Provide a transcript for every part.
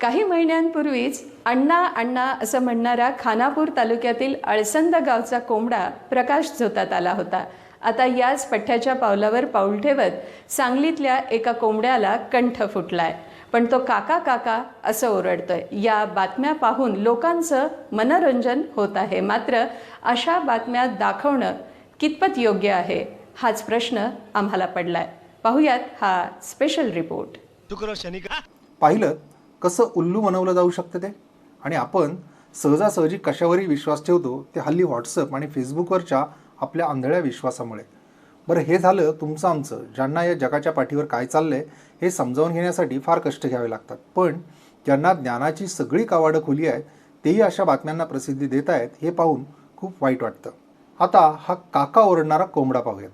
काही महिन्यांपूर्वीच अण्णा अण्णा असं म्हणणारा खानापूर तालुक्यातील अळसंद गावचा कोंबडा प्रकाश झोतात आला होता. आता याच पठ्ठ्याच्या पावलावर पाऊल ठेवत सांगलीतल्या एका कोंबड्याला कंठ फुटलाय. पण तो काका काका असं ओरडतोय. या बातम्या पाहून लोकांचं मनोरंजन होत आहे. मात्र अशा बातम्या दाखवणं कितपत योग्य आहे हाच प्रश्न आम्हाला पडलाय. पाहुयात हा स्पेशल रिपोर्ट पाहिलं कसं उल्लू बनवलं जाऊ शकतं ते? आणि आपण सहजासहजी कशावरही विश्वास ठेवतो ते हल्ली व्हॉट्सअप आणि फेसबुकवरच्या आपल्या आंधळ्या विश्वासामुळे. बरं हे झालं तुमचं आमचं ज्यांना या जगाच्या पाठीवर काय चाललंय हे समजावून घेण्यासाठी फार कष्ट घ्यावे लागतात. पण ज्यांना ज्ञानाची सगळी कावाडं खुली आहेत तेही अशा बातम्यांना प्रसिद्धी देत आहेत हे पाहून खूप वाईट वाटतं. आता हा काका ओरडणारा कोंबडा पाहूयात.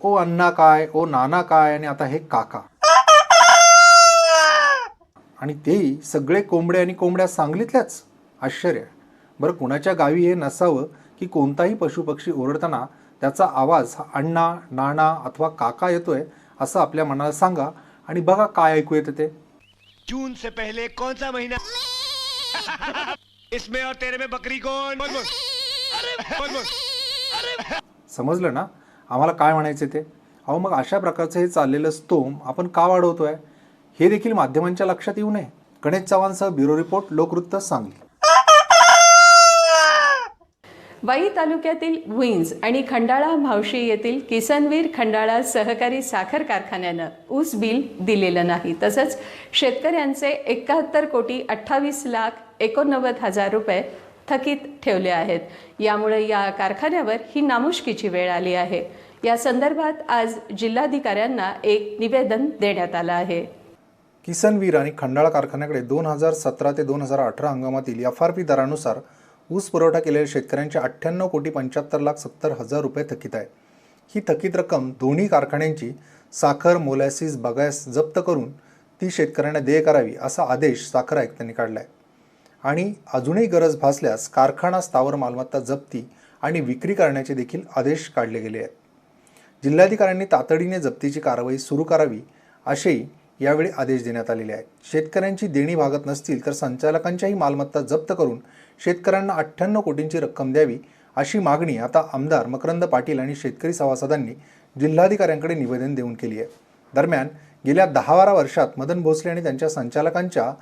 ओ अण्णा काय ओ नाना काय आणि आता हे काका. आणि तेही सगळे कोंबडे आणि कोंबड्या सांगलीतल्याच. आश्चर्य. बरं कुणाच्या गावी हे नसावं की कोणताही पशुपक्षी ओरडताना त्याचा आवाज हा अण्णा नाना अथवा काका येतोय असं आपल्या मनाला सांगा आणि बघा काय ऐकू येतं ते. जून से पहले कौन सा महीना? इसमें और तेरे में बकरी कौन? बोल बोल बोल बोल समजलं ना? आम्हाला काय म्हणायचे ते? अहो मग अशा प्रकारचं हे चाललेलं स्तोम आपण का वाढवतोय? हे देखील माध्यमांच्या लक्षात येऊ नये. गणेश चव्हाणसह ब्युरो रिपोर्ट लोकवृत्त सांगली. वाई तालुक्यातील भुईंज आणि खंडाळा मावशी येथील किसनवीर खंडाळा सहकारी साखर कारखान्यानं ऊस बिल दिलेलं नाही. तसंच शेतकऱ्यांचे एकाहत्तर कोटी अठ्ठावीस लाख एकोणनव्वद हजार रुपये थकीत ठेवले आहेत. यामुळे या कारखान्यावर ही नामुष्कीची वेळ आली आहे. या संदर्भात आज जिल्हाधिकाऱ्यांना एक निवेदन देण्यात आलं आहे. किसनवीर आणि खंडाळा कारखान्याकडे दोन हजार सतरा ते दोन हजार अठरा हंगामातील एफ आर पी दरानुसार ऊस पुरवठा केलेल्या शेतकऱ्यांचे अठ्ठ्याण्णव कोटी पंच्याहत्तर लाख सत्तर हजार रुपये थकीत आहे. ही थकीत रक्कम दोन्ही कारखान्यांची साखर मोलॅसिस बगॅस जप्त करून ती शेतकऱ्यांना देय करावी असा आदेश साखर आयुक्तांनी काढला आहे आणि अजूनही गरज भासल्यास कारखाना स्थावर मालमत्ता जप्ती आणि विक्री करण्याचे देखील आदेश काढले गेले आहेत. जिल्हाधिकाऱ्यांनी तातडीने जप्तीची कारवाई सुरू करावी असेही यावेळी आदेश देण्यात आलेले आहेत. शेतकऱ्यांची देणी भागत नसतील तर संचालकांच्याही मालमत्ता जप्त करून शेतकऱ्यांना अठ्ठ्याण्णव कोटींची रक्कम द्यावी अशी मागणी आता आमदार मकरंद पाटील आणि शेतकरी सभासदांनी जिल्हाधिकाऱ्यांकडे निवेदन देऊन केली आहे. दरम्यान गेल्या दहा बारा वर्षात मदन भोसले आणि त्यांच्या संचालकांच्या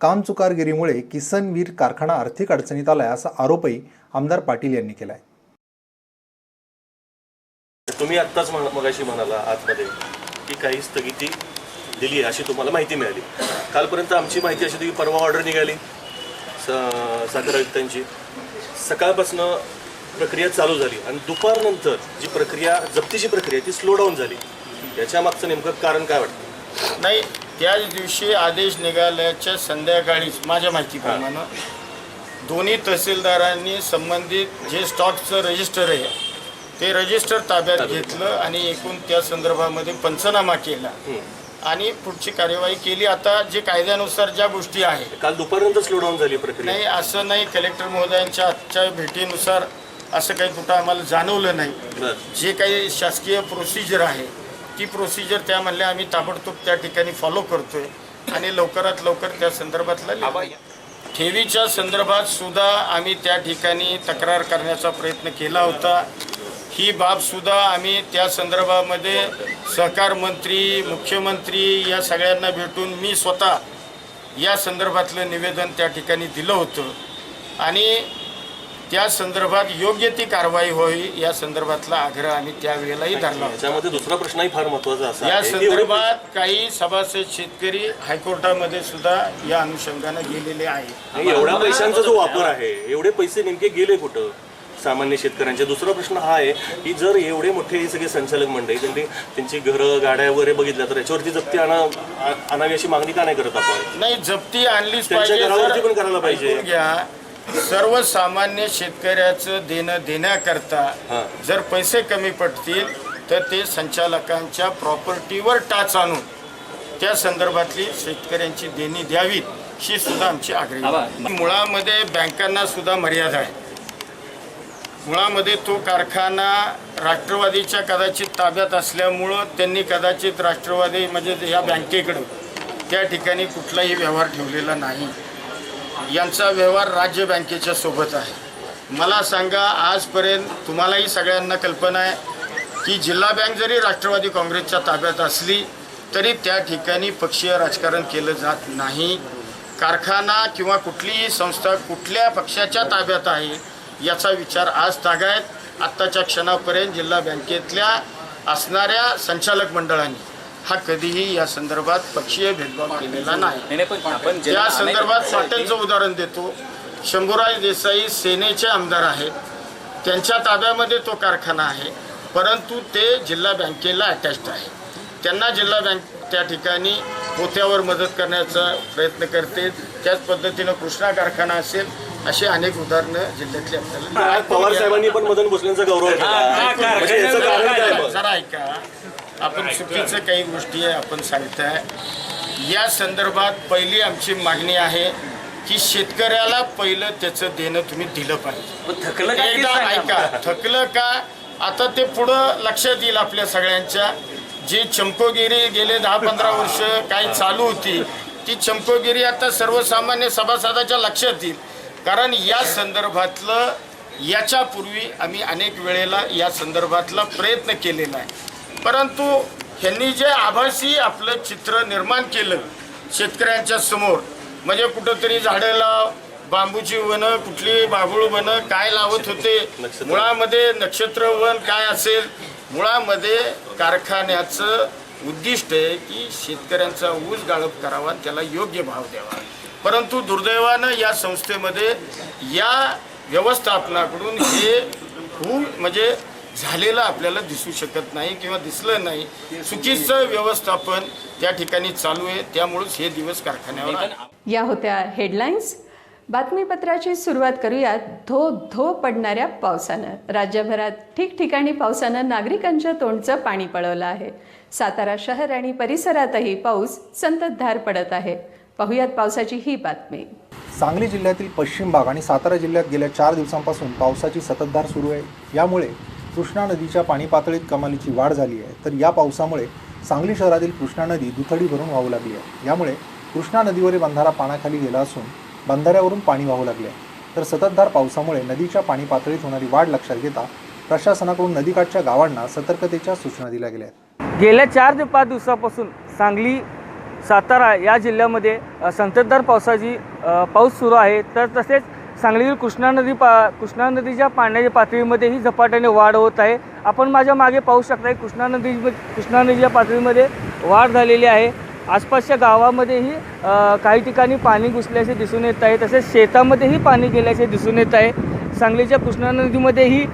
कामचुकारगिरीमुळे किसन वीर कारखाना आर्थिक अडचणीत आलाय असा आरोपही आमदार पाटील यांनी केला आहे तुम्ही आत्ताच म्हण- मगाशी म्हणाला आतमध्ये की काही स्थगिती दिली आहे अशी तुम्हाला माहिती मिळाली. कालपर्यंत आमची माहिती अशी होती की परवा ऑर्डर निघाली स साखर आयुक्तांची. सकाळपासनं प्रक्रिया चालू झाली आणि दुपारनंतर जी प्रक्रिया जप्तीची प्रक्रिया ती स्लो डाऊन झाली. याच्या मागचं नेमकं कारण काय वाटतं? नाही त्याच दिवशी आदेश निघाल्याच्या संध्याकाळीच माझ्या माहितीप्रमाणे दोन्ही तहसीलदारांनी संबंधित जे स्टॉकचं रजिस्टर आहे ते रजिस्टर ताब्यात घेतलं आणि एकूण त्या संदर्भामध्ये पंचनामा केला. आणि पुढची कार्यवाही केली. आता जे कायद्यानुसार ज्या गोष्टी आहेत. काल दुपारनंतर स्लो डाऊन झाली प्रक्रिया. नाही असं नाही कलेक्टर महोदयांच्या आजच्या भेटीनुसार असं काही कुठं आम्हाला जाणवलं नाही. जे काही शासकीय प्रोसिजर आहे ती प्रोसिजर त्या म्हणल्या आम्ही ताबडतोब त्या ठिकाणी फॉलो करतोय. आणि लवकरात लवकर त्या संदर्भातला. ठेवीच्या संदर्भात सुद्धा आम्ही त्या ठिकाणी तक्रार करण्याचा प्रयत्न केला होता. ही बाब सुद्धा आम्ही त्या संदर्भामध्ये सहकार मंत्री मुख्यमंत्री या सगळ्यांना भेटून मी स्वतः या संदर्भातलं निवेदन त्या ठिकाणी दिलं होतं. आणि त्या संदर्भात योग्य ती कारवाई होई या संदर्भातला आग्रह आम्ही त्यावेळेलाही धरला होता. याच्यामध्ये दुसरा प्रश्नही फार महत्त्वाचा असा या आहे. संदर्भात काही सभासद शेतकरी हायकोर्टामध्ये सुद्धा या अनुषंगाने गेलेले आहेत. आणि एवढ्या पैशांचा जो वापर आहे एवढे पैसे नेमके गेले कुठं? सामान्य शेतकऱ्यांचे. दुसरा प्रश्न हा आहे की जर एवढे मोठे हे सगळे संचालक मंडळी त्यांनी त्यांची घरं गाड्या वगैरे बघितल्या तर याच्यावरती जप्ती आणा आणावी अशी मागणी का नाही करत आपण? नाही जप्ती आणलीच त्यांच्या पाहिजे घरावरती पण करायला पाहिजे. घ्या सर्वसामान्य शेतकऱ्याचं देणं देण्याकरता हां. जर पैसे कमी पडतील तर ते संचालकांच्या प्रॉपर्टीवर टाच आणून त्या संदर्भातली शेतकऱ्यांची देणी द्यावीत ही सुद्धा आमची आग्रही मुळामध्ये बँकांना सुद्धा मर्यादा आहे. मुळामध्ये तो कारखाना राष्ट्रवादीच्या कदाचित ताब्यात असल्यामुळं त्यांनी कदाचित राष्ट्रवादी म्हणजे या बँकेकडं त्या ठिकाणी कुठलाही व्यवहार ठेवलेला नाही. यांचा व्यवहार राज्य बँकेच्या सोबत आहे. मला सांगा आजपर्यंत तुम्हालाही सगळ्यांना कल्पना आहे की जिल्हा बँक जरी राष्ट्रवादी काँग्रेसच्या ताब्यात असली तरी त्या ठिकाणी पक्षीय राजकारण केलं जात नाही. कारखाना किंवा कुठलीही संस्था कुठल्या पक्षाच्या ताब्यात आहे याचा विचार आज तागायत आत्ताच्या क्षणापर्यंत जिल्हा बँकेतल्या असणाऱ्या संचालक मंडळांनी हा कधीही या संदर्भात पक्षीय भेदभाव केलेला नाही. ज्यांना संदर्भात पाटीलचं उदाहरण देतो. शंभूराज देसाई सेनेचे आमदार आहेत. त्यांच्या ताब्यामध्ये तो कारखाना आहे. परंतु ते जिल्हा बँकेला अटॅच्ड आहे. त्यांना जिल्हा बँक त्या ठिकाणी पोत्यावर मदत करण्याचा प्रयत्न करते त्याच पद्धतीनं कृष्णा कारखाना असेल अशी अनेक उदाहरणं जिल्ह्यातली आपल्याला आज पवार साहेबांनी पण मदन भोसलेंचा गौरव केला. म्हणजे? जरा ऐका. आपण चुकीचं काही गोष्टी आहे आपण सांगताय. या संदर्भात पहिली आमची मागणी आहे की शेतकऱ्याला पहिलं त्याचं देणं तुम्ही दिलं पाहिजे. थकलं एकदा ऐका. थकलं का? आता ते पुढं लक्षात येईल आपल्या सगळ्यांच्या. जी चमकोगिरी गेले दहा पंधरा वर्ष काही चालू होती ती चमकोगिरी आता सर्वसामान्य सभासदाच्या लक्षात येईल. कारण या संदर्भातलं याच्यापूर्वी आम्ही अनेक वेळेला या संदर्भातला प्रयत्न केलेला आहे परंतु ह्यांनी जे आभासी आपलं चित्र निर्माण केलं शेतकऱ्यांच्या समोर म्हणजे कुठंतरी झाडं लाव बांबूची वनं कुठली बाबूळ वनं काय लावत होते. मुळामध्ये नक्षत्र वन काय असेल मुळामध्ये कारखान्याचं उद्दिष्ट आहे की शेतकऱ्यांचा ऊस गाळप करावा त्याला योग्य भाव द्यावा परंतु दुर्दैवानं या संस्थेमध्ये या व्यवस्थापनाकडून हे होऊ म्हणजे झालेलं आपल्याला दिसू शकत नाही किंवा दिसलं नाही. चुकीचं व्यवस्थापन त्या ठिकाणी चालू आहे त्यामुळेच हे दिवस कारखान्यावर या होत्या हेडलाईन्स बातमीपत्राची सुरुवात करूयात. धो धो पडणाऱ्या पावसानं. राज्यभरात ठिकठिकाणी पावसानं नागरिकांच्या तोंडचं पाणी पळवलं आहे. सातारा शहर आणि परिसरातही पाऊस संततधार पडत आहे. पाहुयात पावसाची ही बातमी. सांगली जिल्ह्यातील पश्चिम भाग आणि सातारा जिल्ह्यात गेल्या चार दिवसांपासून पावसाची संततधार सुरू आहे. यामुळे कृष्णा नदीच्या पाणी पातळीत कमालीची वाढ झाली आहे. तर या पावसामुळे सांगली शहरातील कृष्णा नदी दुथडी भरून वाहू लागली आहे. यामुळे कृष्णा नदीवरील बंधारा पाण्याखाली गेला असून बंधाऱ्यावरून पाणी वाहू लागले आहे. तर संततधार पावसामुळे नदीच्या पाणी पातळीत होणारी वाढ लक्षात घेता प्रशासनाकडून नदीकाठच्या गावांना सतर्कतेच्या सूचना दिल्या गेल्या आहेत. गेल्या चार ते पाच दिवसापासून सांगली सातारा या जिल्ह्यामध्ये संततधार पावसाची पाऊस सुरू आहे. तर तसेच सांगलीतील कृष्णा नदी पा कृष्णा नदीच्या पाण्याच्या पातळीमध्येही झपाट्याने वाढ होत आहे. आपण माझ्या मागे पाहू शकता कृष्णा नदी कृष्णा नदीच्या पातळीमध्ये वाढ झालेली आहे. आसपासच्या गावामध्येही काही ठिकाणी पाणी घुसल्याचे दिसून येत आहे. तसेच शेतामध्येही पाणी गेल्याचे दिसून येत आहे. सांगलीच्या कृष्णा नदीमध्येही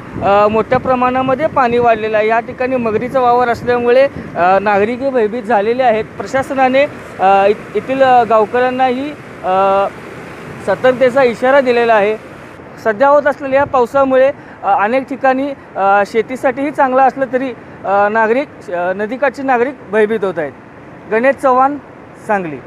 मोठ्या प्रमाणामध्ये पाणी वाढलेलं आहे. या ठिकाणी मगरीचा वावर असल्यामुळे नागरिक नागरिकही भयभीत झालेले आहेत. प्रशासनाने येथील गावकऱ्यांनाही सतर्कतेचा इशारा दिलेला आहे. सध्या होत असलेल्या या पावसामुळे अनेक ठिकाणी शेतीसाठीही चांगलं असलं तरी नागरिक नदीकाठचे नागरिक भयभीत होत आहेत. गणेश चव्हाण सांगली.